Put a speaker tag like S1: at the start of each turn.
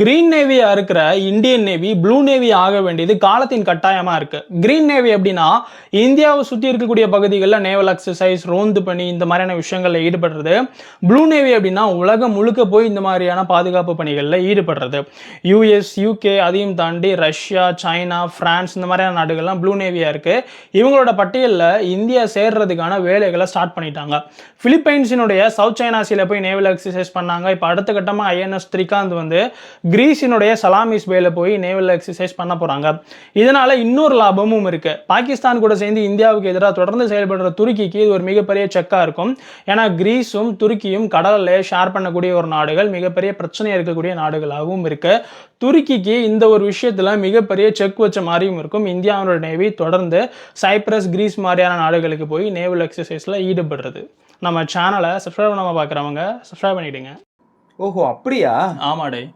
S1: Green நேவியா இருக்கிற Indian navy blue navy ஆக வேண்டியது காலத்தின் கட்டாயமா இருக்கு. கிரீன் நேவி அப்படின்னா இந்தியாவை சுற்றி இருக்கக்கூடிய பகுதிகளில் நேவல் எக்ஸசைஸ் ரோந்து பணி இந்த மாதிரியான விஷயங்களில் ஈடுபடுறது. ப்ளூ நேவி அப்படின்னா உலகம் முழுக்க போய் இந்த மாதிரியான பாதுகாப்பு பணிகளில் ஈடுபடுறது. யூஎஸ் யூகே அதையும் தாண்டி ரஷ்யா சைனா பிரான்ஸ் இந்த மாதிரியான நாடுகள்லாம் ப்ளூ நேவியா இருக்கு. இவங்களோட பட்டியலில் இந்தியா சேர்றதுக்கான வேலைகளை ஸ்டார்ட் பண்ணிட்டாங்க. பிலிப்பைன்ஸினுடைய சவுத் சைனா சீல போய் நேவல் எக்ஸசைஸ் பண்ணாங்க. இப்போ அடுத்த கட்டமாக ஐஎன்எஸ் ஸ்ரீகாந்த் வந்து கிரீஸினுடைய சலாமிஸ் பேல போய் நேவல் எக்ஸசைஸ் பண்ண போறாங்க. இதனால இன்னொரு லாபமும் இருக்கு. பாகிஸ்தான் கூட சேர்ந்து இந்தியாவுக்கு எதிராக தொடர்ந்து செயல்படுற துருக்கிக்கு இது ஒரு மிகப்பெரிய செக்கா இருக்கும். ஏன்னா கிரீஸும் துருக்கியும் கடல்ல ஷேர் பண்ணக்கூடிய ஒரு நாடுகள் மிகப்பெரிய பிரச்சனை இருக்கக்கூடிய நாடுகளாகவும் இருக்கு. துருக்கிக்கு இந்த ஒரு விஷயத்துல மிகப்பெரிய செக் வச்ச மாதிரியும் இருக்கும். இந்தியாவோட நேவி தொடர்ந்து சைப்ரஸ் கிரீஸ் மாதிரியான நாடுகளுக்கு போய் நேவல் எக்ஸசைஸ்ல ஈடுபடுறது. நம்ம சேனலை சப்ஸ்கிரைப் பண்ணாம பார்க்குறவங்க சப்ஸ்கிரைப் பண்ணிடுங்க.
S2: ஓஹோ அப்படியா?
S1: ஆமாடே.